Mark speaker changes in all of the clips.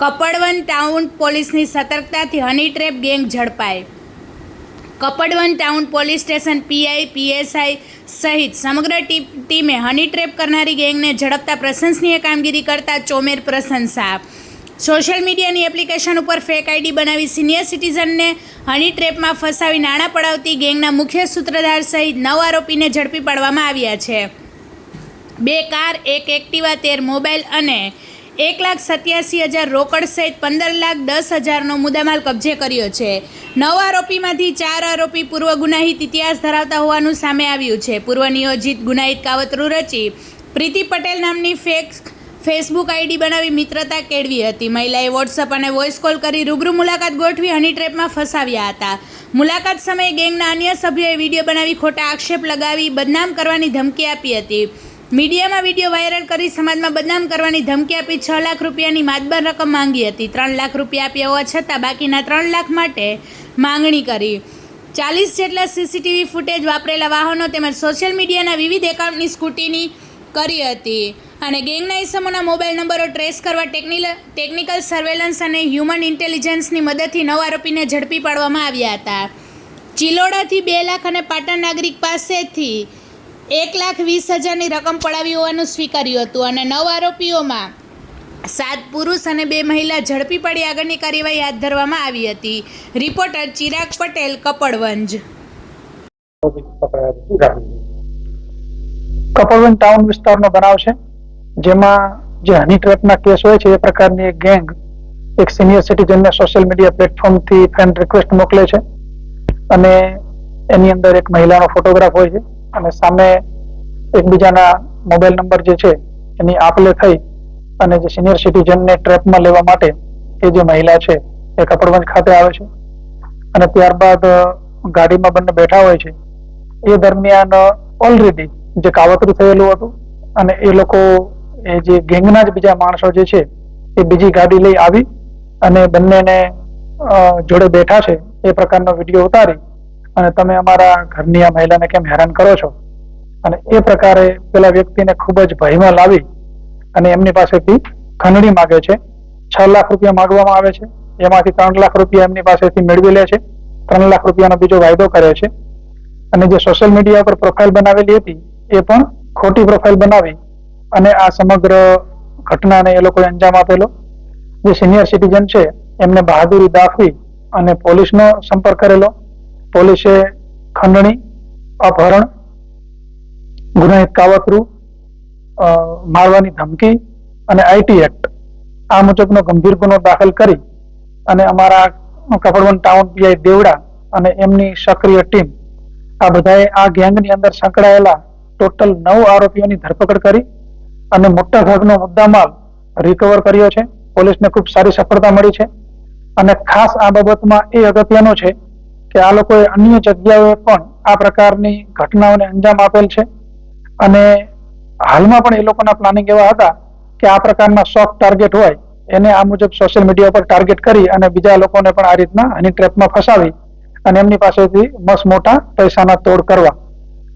Speaker 1: Kapadvanj town પોલીસની સતર્કતાથી હની trap gang ઝડપાઈ Kapadvanj town police station PI, PSI સહિત સમગ્ર ટીમે હની ટ્રેપ કરનારી ગેંગને ઝડપતા પ્રશંસનીય કામગીરી કરતા ચોમેર પ્રશંસા. સોશિયલ મીડિયાની એપ્લિકેશન ઉપર ફેક આઈડી બનાવી સિનિયર સિટીઝનને હની ટ્રેપમાં ફસાવી નાણાં પડાવતી ગેંગના મુખ્ય સૂત્રધાર સહિત નવ આરોપીને ઝડપી પાડવામાં આવ્યા છે. બે કાર, એક એક્ટિવા, તેર મોબાઈલ અને એક લાખ સત્યાસી હજાર રોકડ સહિત પંદર લાખ દસ હજારનો મુદ્દામાલ કબજે કર્યો છે. નવ આરોપીમાંથી ચાર આરોપી પૂર્વ ગુનાહિત ઇતિહાસ ધરાવતા હોવાનું સામે આવ્યું છે. પૂર્વ નિયોજિત ગુનાહિત કાવતરું રચી પ્રીતિ પટેલ નામની ફેક ફેસબુક આઈડી બનાવી મિત્રતા કેળવી હતી. મહિલાએ વોટ્સઅપ અને વોઇસ કોલ કરી રૂબરૂ મુલાકાત ગોઠવી હની ટ્રેપમાં ફસાવ્યા હતા. મુલાકાત સમયે ગેંગના અન્ય સભ્યોએ વીડિયો બનાવી ખોટા આક્ષેપ લગાવી બદનામ કરવાની ધમકી આપી હતી. મીડિયામાં વીડિયો વાયરલ કરી સમાજમાં બદનામ કરવાની ધમકી આપી છ લાખ રૂપિયાની માતબર રકમ માંગી હતી. ત્રણ લાખ રૂપિયા આપ્યા હોવા છતાં બાકીના ત્રણ લાખ માટે માંગણી કરી. ચાલીસ જેટલા સીસીટીવી ફૂટેજ વાપરેલા વાહનો તેમજ સોશિયલ મીડિયાના વિવિધ એકાઉન્ટની સ્કૂટીની કરી હતી. અને ગેંગના ઇસમોના મોબાઈલ નંબરો ટ્રેસ કરવા ટેકનિલ, ટેકનિકલ સર્વેલન્સ અને હ્યુમન ઇન્ટેલિજન્સની મદદથી નવ આરોપીને ઝડપી પાડવામાં આવ્યા હતા. ચિલોડાથી બે લાખ અને પાટણ નાગરિક પાસેથી એક લાખ વીસ હજારની રકમ પડાવી હોવાનું સ્વીકાર્યું હતું અને નવ આરોપીઓમાં સાત પુરુષ અને બે મહિલા ઝડપી પડી આગળની કાર્યવાહી હાથ ધરવામાં આવી હતી. રિપોર્ટર ચિરાગ પટેલ, કપડવંજ.
Speaker 2: કપડવંજ ટાઉન વિસ્તારનો બનાવ છે, જેમાં જે હની ટ્રેપના કેસ હોય છે, એ પ્રકારની એક ગેંગ, એક સિનિયર સિટીઝનને સોશિયલ મીડિયા પ્લેટફોર્મથી ફ્રેન્ડ રિક્વેસ્ટ મોકલે છે અને એની અંદર એક મહિલાનો ફોટોગ્રાફ હોય છે. અને સામે એકબીજાના મોબાઈલ નંબર જે છે, એની આપલે થઈ અને જે સિનિયર સિટીઝનને ટ્રેપમાં લેવા માટે એ જે મહિલા છે, એ કપડવંજ ખાતે આવે છે. અને ત્યારબાદ ગાડીમાં બંને બેઠા હોય છે. એ દરમિયાન ઓલરેડી જે કાવતરું થયેલું હતું અને એ લોકો, એ જે ગેંગના જ બીજા માણસો જે છે, એ બીજી ગાડી લઈ આવી અને બંનેને જોડે બેઠા છે. એ પ્રકારનો વીડિયો ઉતારી અને તમે અમારા ઘરની આ મહિલાને કેમ હેરાન કરો છો? અને એ પ્રકારે પેલા વ્યક્તિને ખૂબ જ ભયમાં લાવી અને એમની પાસેથી ખંડણી માગે છે. છ લાખ રૂપિયા માંગવામાં આવે છે. એમાંથી ત્રણ લાખ રૂપિયા એમની પાસેથી મેળવી લે છે. ત્રણ લાખ રૂપિયાનો બીજો વાયદો કરે છે. અને જે સોશિયલ મીડિયા પર પ્રોફાઇલ બનાવેલી હતી, એ પણ ખોટી પ્રોફાઇલ બનાવી અને આ સમગ્ર ઘટનાને એ લોકોએ અંજામ આપેલો. જે સિનિયર સિટીઝન છે, એમને બહાદુરી દાખવી અને પોલીસનો સંપર્ક કરેલો. પોલીસે ખંડણી, અપહરણ ગુનાહિત કાવતરું મારવાની ધમકી અને આઈટી એક્ટ આ મુજબનો ગંભીર ગુનો દાખલ કરી અને અમારા કપડવન ટાઉન પીઆઈ દેવડા અને એમની સક્રિય ટીમ આ બધાએ આ ગેંગની અંદર સંકળાયેલા ટોટલ નવ આરોપીઓની ધરપકડ કરી અને મોટા ભાગનો મુદ્દામાલ રિકવર કર્યો છે. પોલીસને ખૂબ સારી સફળતા મળી છે. અને ખાસ આ બાબતમાં એ અગત્યનું છે કે આ લોકોએ અન્ય જગ્યાએ પણ આ પ્રકારની ઘટનાઓને અંજામ આપેલ છે. અને હાલમાં પણ એ લોકોના પ્લાનિંગ એવા હતા કે આ પ્રકારના સોફ્ટ ટાર્ગેટ હોય એને આ મુજબ સોશિયલ મીડિયા પર ટાર્ગેટ કરી અને બીજા લોકોને પણ આ રીતના હની ટ્રેપમાં ફસાવી અને એમની પાસેથી મસ્ત મોટા પૈસાના તોડ કરવા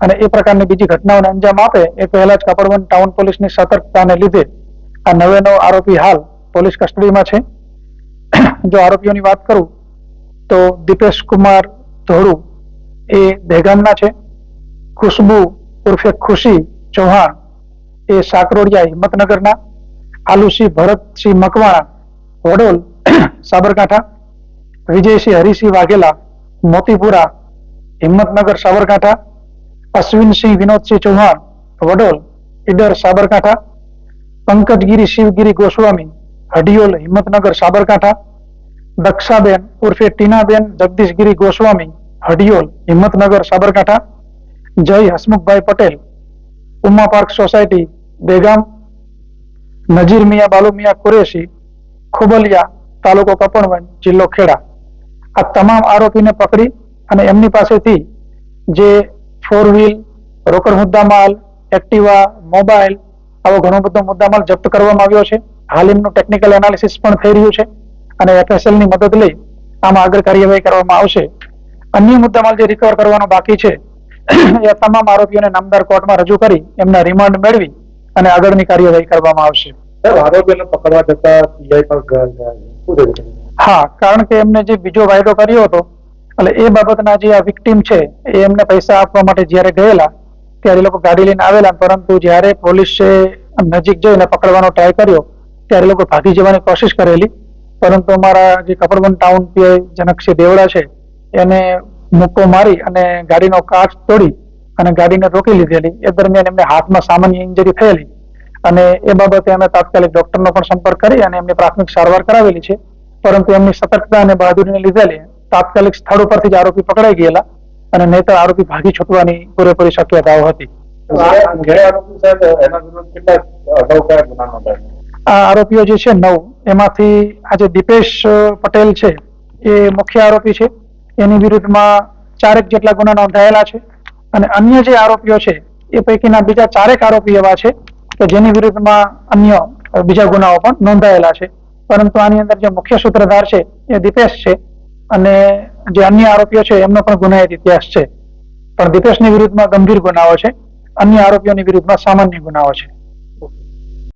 Speaker 2: અને એ પ્રકારની બીજી ઘટનાઓને અંજામ આપે એ પહેલા જ કપડવન ટાઉન પોલીસની સતર્કતાને લીધે આ નવે નવ આરોપી હાલ પોલીસ કસ્ટડીમાં છે. જો આરોપીઓની વાત કરું તો દીપેશ કુમાર ધોળુ એ દહેગામના છે. ખુશ્બુ ઉર્ફે ખુશી ચૌહાણ એ સાકરોડિયા હિંમતનગરના. આલુસિંહ ભરતસિંહ મકવાણા વડોલ સાબરકાંઠા. વિજયસિંહ હરિસિંહ વાઘેલા મોતીપુરા હિંમતનગર સાબરકાંઠા. અશ્વિનસિંહ વિનોદસિંહ ચૌહાણ વડોલ ઈડર સાબરકાંઠા. પંકજગીરી શિવગીરી ગોસ્વામી હડિયોલ હિંમતનગર સાબરકાંઠા. દક્ષાબેન ઉર્ફે ટીનાબેન, જગદીશગીરી ગોસ્વામી, હડિયોલ, હિંમતનગર, સાબરકાંઠા, જય હસમુખભાઈ પટેલ, ઉમા પાર્ક સોસાયટી, બેગામ, નજીર મિયા બાલુ કુરેશી, ખુબલિયા, તાલુકો કપણવન જિલ્લો ખેડા. આ તમામ આરોપીને પકડી અને એમની પાસેથી જે ફોર વ્હીલ રોકડ મુદ્દામાલ એક્ટિવા, મોબાઈલ, આવો ઘણો બધો મુદ્દામાલ જપ્ત કરવામાં આવ્યો છે. હાલ એમનું ટેકનિકલ એનાલિસિસ પણ થઈ રહ્યું છે. અને FSL ની મદદ લઈ આમાં આગળ કાર્યવાહી કરવામાં આવશે. અન્ય મુદ્દામાં જે રિકવર કરવાનો બાકી છે એ તમામ આરોપીઓને નામદાર કોર્ટમાં રજૂ કરી એમના રિમાન્ડ મેળવી અને આગળની કાર્યવાહી કરવામાં આવશે.
Speaker 3: આરોપીને પકડવા જતા પીઆઈ?
Speaker 2: હા કારણ કે એમને જે બીજો વાયદો કર્યો હતો એટલે એ બાબતના જે આ વિક્ટીમ છે એ એમને પૈસા આપવા માટે જ્યારે ગયેલા ત્યારે એ લોકો ગાડી લઈને આવેલા પરંતુ જ્યારે પોલીસે નજીક જઈને પકડવાનો ટ્રાય કર્યો ત્યારે લોકો ભાગી જવાની કોશિશ કરેલી. પરંતુ અમારા જે કપડવન ટાઉન પીઆઈ જનકસિંહ દેવડા છે એને મુક્કો મારી અને ગાડીનો કાચ તોડી અને ગાડીને રોકી લીધેલી. એ દરમિયાન એમને હાથમાં સામાન્ય ઇન્જરી થયેલી અને એ બાબતે અમે તાત્કાલિક ડોક્ટરનો પણ સંપર્ક કરી અને એમની પ્રાથમિક સારવાર કરાવેલી છે. પરંતુ એમની સતર્કતા અને બહાદુરીને લીધેલી તાત્કાલિક સ્થળ ઉપરથી જ આરોપી પકડાઈ ગયેલા અને નહીતર આરોપી ભાગી છૂટવાની પૂરેપૂરી શક્યતાઓ હતી?
Speaker 3: આ
Speaker 2: આરોપીઓ જે છે નવ. એમાંથી આજે દીપેશ પટેલ છે, એ મુખ્ય આરોપી છે. એની વિરુદ્ધમાં ચારેક જેટલા ગુના નોંધાયેલા છે અને અન્ય જે આરોપીઓ છે, એ પૈકીના બીજા ચારેક આરોપી એવા છે કે જેની વિરુદ્ધમાં અન્ય બીજા ગુનાઓ પણ નોંધાયેલા છે. પરંતુ આની અંદર જે મુખ્ય સૂત્રધાર છે, એ દીપેશ છે અને જે અન્ય આરોપીઓ છે, એમનો પણ ગુનાહિત ઇતિહાસ છે. પણ દીપેશની વિરુદ્ધમાં ગંભીર ગુનાઓ છે, અન્ય આરોપીઓની વિરુદ્ધમાં સામાન્ય ગુનાઓ છે.